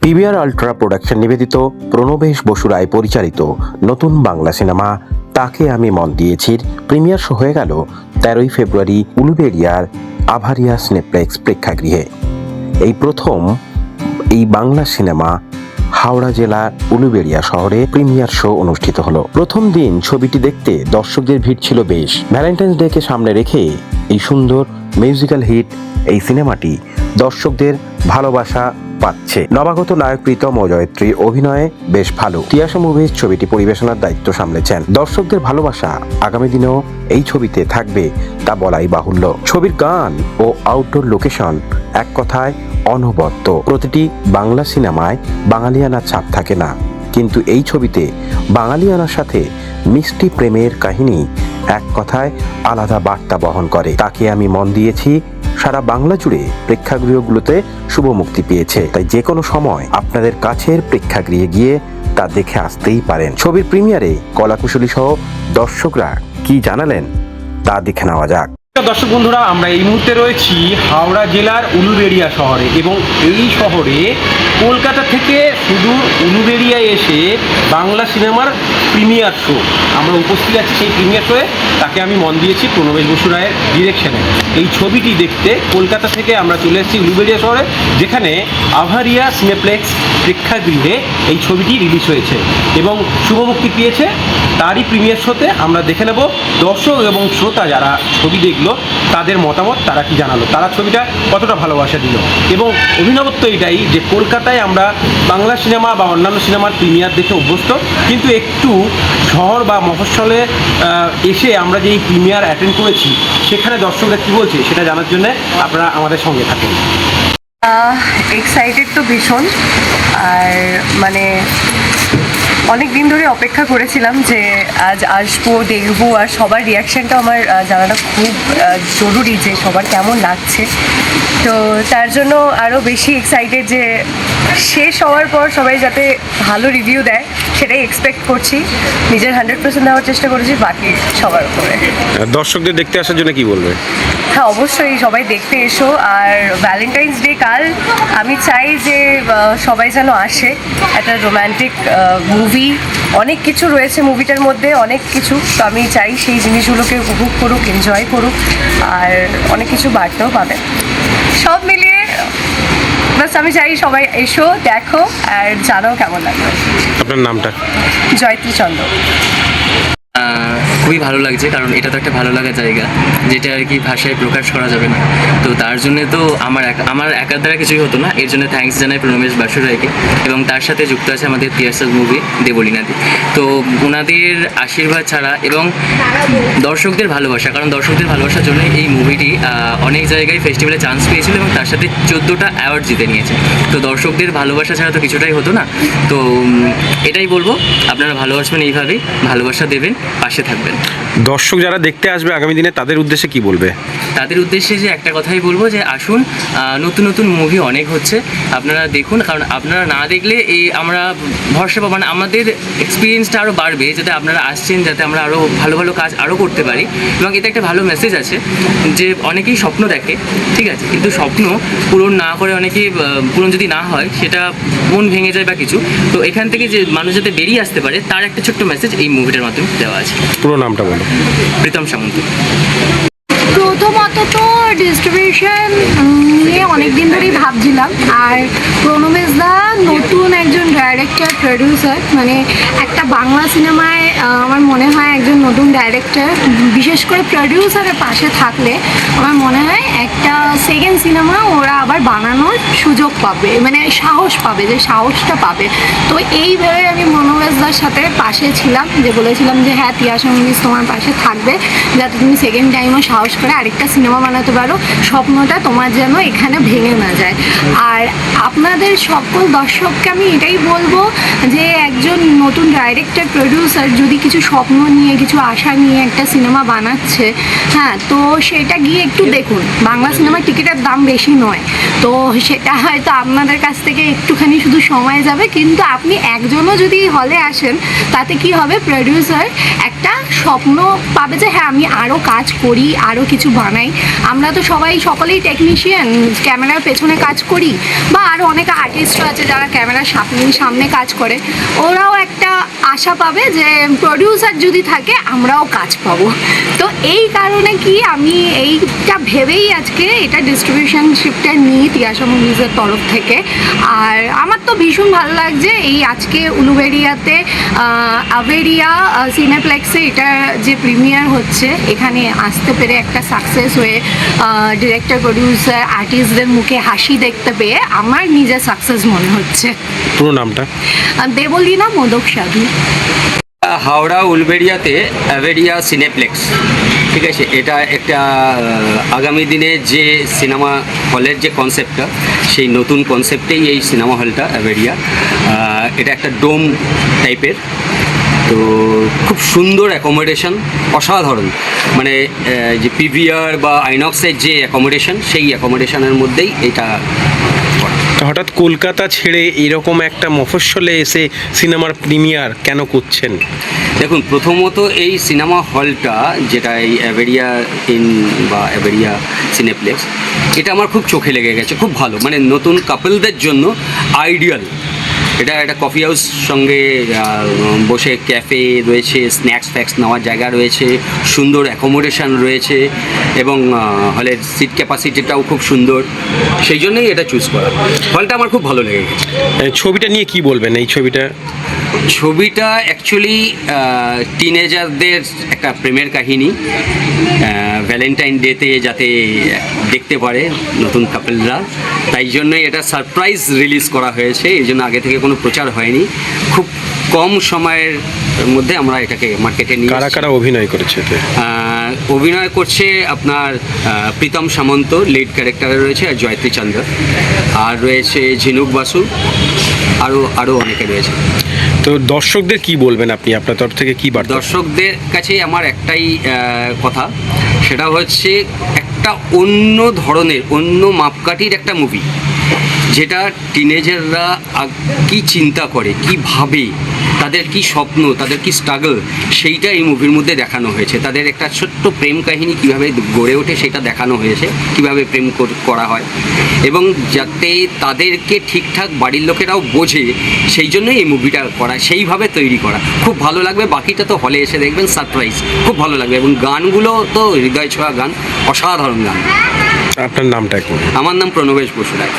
PBR ultra production নিবেদিত প্রণবেশ বসু রায় পরিচালিত নতুন বাংলা সিনেমা, তাকে আমি মন দিয়েছি, প্রিমিয়ার শো হয়ে গেল তেরোই ফেব্রুয়ারি উলুবেড়িয়ার আভারিয়া স্নেপ্লেক্স প্রেক্ষাগৃহে। এই প্রথম এই বাংলা সিনেমা হাওড়া জেলার উলুবেড়িয়া শহরে প্রিমিয়ার শো অনুষ্ঠিত হলো। প্রথম দিন ছবিটি দেখতে দর্শকদের ভিড় ছিল বেশ। ভ্যালেন্টাইন্স ডেকে সামনে রেখে এই সুন্দর মিউজিক্যাল হিট এই সিনেমাটি দর্শকদের ভালোবাসা পাচ্ছে। নবাগত নায়ক প্রীতম ও জয়ত্রীর অভিনয়ে বেশ ভালো। তিয়াসা মুভিজ ছবিটি পরিবেশনার দায়িত্ব সামলেছেন। দর্শকদের ভালোবাসা আগামী দিনেও এই ছবিতে থাকবে তা বলাই বাহুল্য। ছবির গান ও আউটডোর লোকেশন এক কথায় অনবদ্য। প্রতিটি বাংলা সিনেমায় বাঙালিয়ানা ছাপ থাকে না। কিন্তু এই ছবিতে বাঙালিয়ানার সাথে মিষ্টি প্রেমের কাহিনী এক কথায় আলাদা বার্তা বহন করে। তাকে আমি মন দিয়েছি সারা বাংলা জুড়ে প্রেক্ষাগৃহগুলোতে শুভ মুক্তি পেয়েছে। তাই যে কোনো সময় আপনাদের কাছের প্রেক্ষাগৃহে গিয়ে তা দেখে আসতেই পারেন। ছবির প্রিমিয়ারে কলাকুশলী সহ দর্শকরা কি জানালেন তা দেখে নেওয়া যাক। দর্শক বন্ধুরা, আমরা এই মুহূর্তে রয়েছি হাওড়া জেলার উলুবেড়িয়া শহরে এবং এই শহরে কলকাতা থেকে সুদূর উলুবেড়িয়ায় এসে বাংলা সিনেমার প্রিমিয়ার শো। আমরা উপস্থিত আছি সেই প্রিমিয়ার শোয়ে। তাকে আমি মন দিয়েছি প্রণবেশ বসু রায়ের ডিরেকশনে এই ছবিটি দেখতে কলকাতা থেকে আমরা চলে এসেছি উলুবেড়িয়া শহরে, যেখানে আভারিয়া সিনেপ্লেক্স প্রেক্ষাগৃহে এই ছবিটি রিলিজ হয়েছে এবং শুভমুক্তি পেয়েছে। তারই প্রিমিয়ার শোতে আমরা দেখে নেব দর্শক এবং শ্রোতা যারা ছবি দেখল, তাদের মতামত তারা কি জানালো? তারা ছবিটা কতটা ভালোবাসা দিল? এবং অভিনবত্ব এটাই যে কলকাতায় আমরা বাংলা সিনেমা বা অন্যান্য সিনেমার প্রিমিয়ার দেখে অভ্যস্ত, কিন্তু একটু শহর বা মফস্বলে এসে আমরা যে এই প্রিমিয়ার অ্যাটেন্ড করেছি, সেখানে দর্শকরা কী বলছে সেটা জানার জন্য আপনারা আমাদের সঙ্গে থাকুন। এক্সাইটেড তো ভীষণ। আর মানে অনেক দিন ধরে অপেক্ষা করেছিলাম যে আজ আসব, দেখব, আর সবার রিয়াকশানটা আমার জানাটা খুব জরুরি যে সবার কেমন লাগছে। তো তার জন্য আরও বেশি এক্সাইটেড যে শেষ হওয়ার পর সবাই যাতে ভালো রিভিউ দেয়, সেটাই এক্সপেক্ট করছি। নিজের হান্ড্রেড পার্সেন্ট দেওয়ার চেষ্টা করেছি, বাকি সবার উপরে। দর্শকদের দেখতে আসার জন্য কি বলবে? হ্যাঁ অবশ্যই সবাই দেখতে এসো। আর ভ্যালেন্টাইন্স ডে কাল আমি চাই যে সবাই যেন আসে। একটা রোম্যান্টিক মুভি অনেক কিছু রয়েছে মুভিটার মধ্যে অনেক কিছু। তো আমি চাই সেই জিনিসগুলোকে উপভোগ করুক এনজয় করুক। আর অনেক কিছু বাড়তেও পাবে। সব মিলিয়ে বাস আমি চাই সবাই এসো দেখো আর জানাও কেমন লাগবে আপনার নামটা? জয়ত্রী চন্দ্র। খুবই ভালো লাগছে, কারণ এটা তো একটা ভালো লাগার জায়গা, যেটা আর কি ভাষায় প্রকাশ করা যাবে না। তো তার জন্য তো আমার একা- আমার একার দ্বারা কিছুই হতো না, এর জন্য থ্যাঙ্কস জানাই প্রণমেশ বাসু রায়কে এবং তার সাথে যুক্ত আছে আমাদের তিয়াসাল মুভি দেবলীনাদি তো ওনাদের আশীর্বাদ ছাড়া এবং দর্শকদের ভালোবাসা, কারণ দর্শকদের ভালোবাসার জন্য এই মুভিটি অনেক জায়গায় ফেস্টিভ্যালে চান্স পেয়েছিল এবং তার সাথে চোদ্দোটা অ্যাওয়ার্ড জিতে নিয়েছে। তো দর্শকদের ভালোবাসা ছাড়া তো কিছুটাই হতো না। তো এটাই বলব, আপনারা ভালোবাসবেন এইভাবেই, ভালোবাসা দেবেন, পাশে থাকবেন। দর্শক যারা দেখতে আসবে আগামী দিনে তাদের উদ্দেশ্যে কি বলবে? তাদের উদ্দেশ্যে যে একটা কথাই বলব যে আসুন নতুন নতুন মুভি অনেক হচ্ছে আপনারা দেখুন কারণ আপনারা না দেখলে এই আমরা ভরসা পাবো মানে আমাদের এক্সপিরিয়েন্সটা আরও বাড়বে যাতে আপনারা আসছেন যাতে আমরা আরও ভালো ভালো কাজ আরও করতে পারি। এবং এতে একটা ভালো মেসেজ আছে যে অনেকেই স্বপ্ন দেখে ঠিক আছে? কিন্তু স্বপ্ন পূরণ না করে অনেকেই পূরণ যদি না হয় সেটা মন ভেঙে যায় বা কিছু। তো এখান থেকে যে মানুষ যাতে বেরিয়ে আসতে পারে তার একটা ছোট্ট মেসেজ এই মুভিটার মাধ্যমে দেওয়া আছে। পুরো নামটা বলো। প্রীতম সামন্ত। প্রথমত তো ডিস্ট্রিবিউশন নিয়ে অনেক দিন ধরেই ভাবছিলাম। আর প্রণবেশ দা নতুন একজন ডাইরেক্টর প্রডিউসার মানে একটা বাংলা সিনেমায় আমার মনে হয় একজন নতুন ডাইরেক্টর বিশেষ করে প্রডিউসারের পাশে থাকলে আমার মনে হয় একটা সেকেন্ড সিনেমা ওরা আবার বানানোর সুযোগ পাবে মানে সাহস পাবে যে সাহসটা পাবে। তো এই ভেবে আমি মনোবেশ দার সাথে পাশে ছিলাম, যে বলেছিলাম যে হ্যাঁ তিয়াসা মুভিজ তোমার পাশে থাকবে, যাতে তুমি সেকেন্ড টাইমও সাহস করে আরেকটা সিনেমা বানাতে পারো। স্বপ্নটা তোমার যেন এখানে ভেঙে না যায়। আর আপনাদের সকল দর্শককে আমি এটাই বলব যে একজন নতুন ডাইরেক্টর প্রডিউসার যদি কিছু স্বপ্ন নিয়ে, কিছু আশা নিয়ে একটা সিনেমা বানাচ্ছে হ্যাঁ তো সেটা গিয়ে একটু দেখুন। বাংলা সিনেমার টিকিটের দাম বেশি নয়। তো সেটা হয়তো আপনাদের কাছ থেকে একটুখানি শুধু সময় যাবে, কিন্তু আপনি একজনও যদি হলে আসেন, তাতে কি হবে প্রডিউসার একটা স্বপ্ন পাবে যে হ্যাঁ আমি আরও কাজ করি আরও কিছু বানাই। আমরা তো সবাই সকলেই টেকনিশিয়ান ক্যামেরার পেছনে কাজ করি, বা আরও অনেক আর্টিস্টও আছে যারা ক্যামেরার সামনে সামনে কাজ করে। ওরাও একটা আশা পাবে যে প্রডিউসার যদি থাকে, আমরাও কাজ পাবো। তো এই কারণে কি আমি এইটা ভেবেই আজকে এটা ডিস্ট্রিবিউশনশিপটা নিই তিয়াসা মুভিজের তরফ থেকে। আর আমার তো ভীষণ ভালো লাগছে এই আজকে উলুবেরিয়াতে আভেরিয়া সিনেপ্লেক্সে এটা যে প্রিমিয়ার হচ্ছে এখানে আসতে পেরে একটা সাকসেস হয়ে ডিরেক্টর প্রডিউসার আর্টিস্টদের মুখে হাসি দেখতে পেয়ে আমার নিজের সাকসেস মনে হচ্ছে। পুরো নামটা? দেবলীনা মোদক সাধু। হাওড়া উলবেড়িয়াতে অ্যাভেরিয়া সিনেপ্লেক্স ঠিক আছে, এটা একটা আগামী দিনে যে সিনেমা হলের যে কনসেপ্টটা সেই নতুন কনসেপ্টেই এই সিনেমা হলটা অ্যাভেরিয়া এটা একটা ডোম টাইপের তো খুব সুন্দর অ্যাকোমোডেশন অসাধারণ। মানে যে পিভিআর বা আইনক্সের যে অ্যাকোমোডেশন সেই অ্যাকোমোডেশনের মধ্যেই এটা হঠাৎ কলকাতা ছেড়ে এরকম একটা মফস্বলে এসে সিনেমার প্রিমিয়ার কেন করছেন? দেখুন, প্রথমত এই সিনেমা হলটা, যেটা এই অ্যাভেরিয়া ইন বা অ্যাভেরিয়া সিনেপ্লেক্স এটা আমার খুব চোখে লেগে গেছে, খুব ভালো। মানে নতুন কাপলদের জন্য আইডিয়াল এটা একটা কফি হাউস সঙ্গে বসে ক্যাফে রয়েছে স্ন্যাক্স ফ্যাক্স নেওয়ার জায়গা রয়েছে, সুন্দর অ্যাকোমোডেশান রয়েছে এবং হলের সিট ক্যাপাসিটিটাও খুব সুন্দর। সেই জন্যই এটা চুজ করা। হলটা আমার খুব ভালো লেগে গেছে ছবিটা নিয়ে কি বলবেন এই ছবিটা? ছবিটা অ্যাকচুয়ালি টিনেজারদের একটা প্রেমের কাহিনী। ভ্যালেন্টাইন ডেতে যাতে দেখতে পারে নতুন কাপলরা তাই জন্যই এটা সারপ্রাইজ রিলিজ করা হয়েছে। এই জন্য আগে থেকে কোনো প্রচার হয়নি। খুব কম সময়ের মধ্যে আমরা এটাকে মার্কেটে নিয়ে কারা কারা অভিনয় করেছে অভিনয় করছে আপনার প্রীতম সামন্ত লিড ক্যারেক্টারে রয়েছে আর জয়ত্রী চন্দ্র। আর রয়েছে ঝিনুক বাসু আরও আরও অনেকে রয়েছে। তো দর্শকদের কি বলবেন আপনি? আপনার তরফ থেকে কি বার দর্শকদের কাছে আমার একটাই কথা। সেটা হচ্ছে একটা অন্য ধরনের, অন্য মাপকাঠির একটা মুভি যেটা টিনেজাররা কি চিন্তা করে, কি ভাবে তাদের কি স্বপ্ন তাদের কি স্ট্রাগল সেইটা এই মুভির মধ্যে দেখানো হয়েছে। তাদের একটা ছোট্ট প্রেম কাহিনী কীভাবে গড়ে ওঠে সেটা দেখানো হয়েছে কীভাবে প্রেম করা হয়। এবং যাতে তাদেরকে ঠিকঠাক বাড়ির লোকেরাও বোঝে সেই জন্যই এই মুভিটা করা সেইভাবে তৈরি করা। খুব ভালো লাগবে বাকিটা তো হলে এসে দেখবেন সারপ্রাইজ খুব ভালো লাগবে। এবং গানগুলো তো হৃদয় ছোঁয়া গান অসাধারণ গান। আপনার নামটা আমার নাম প্রণবেশ বসুরায়